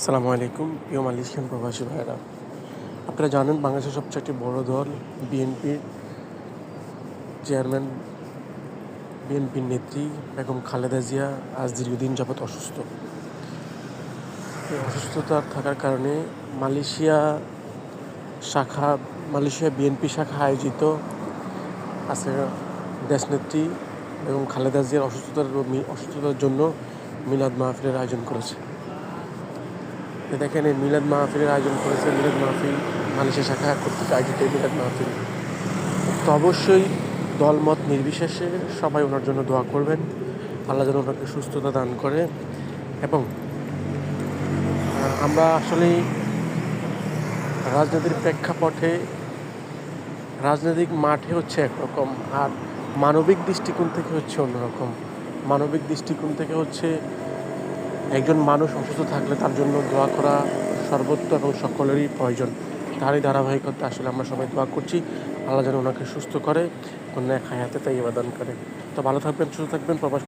আসসালামু আলাইকুম, প্রিয় মালয়েশিয়ান প্রবাসী ভাইরা আপনারা জানেন বাংলাদেশের সবচেয়ে একটি বড় দল বিএনপির চেয়ারম্যান বিএনপির নেত্রী বেগম খালেদা জিয়া আজ দীর্ঘদিন যাবৎ অসুস্থ। অসুস্থতা থাকার কারণে মালয়েশিয়া শাখা, মালয়েশিয়া বিএনপি শাখা আয়োজিত আছে দেশনেত্রী এবং খালেদা জিয়ার অসুস্থতার অসুস্থতার জন্য মিলাদ মাহফিলের আয়োজন করেছে। দেখেন এই মিলাদ মাহফিলের আয়োজন করেছে, মিলাদ মাহফিল মালয়েশিয়া শাখা কর্তৃক আয়োজিত মিলাদ মাহফিল। তো অবশ্যই দলমত নির্বিশেষে সবাই ওনার জন্য দোয়া করবেন। আল্লাহ যেন ওনাকে সুস্থতা দান করে। এবং আমরা আসলে রাজনীতির প্রেক্ষাপটে রাজনৈতিক মাঠে হচ্ছে একরকম আর মানবিক দৃষ্টিকোণ থেকে হচ্ছে অন্যরকম। মানবিক দৃষ্টিকোণ থেকে হচ্ছে একজন মানুষ অসুস্থ থাকলে তার জন্য দোয়া করা সর্বত্র এবং সকলেরই প্রয়োজন। তারই ধারাবাহিকতা আসলে আমরা সবাই দোয়া করছি। আল্লাহ যেন ওনাকে সুস্থ করে অন্য এক হায়াতে তাই দান করে। তো ভালো থাকবেন, সুস্থ থাকবেন, প্রবাস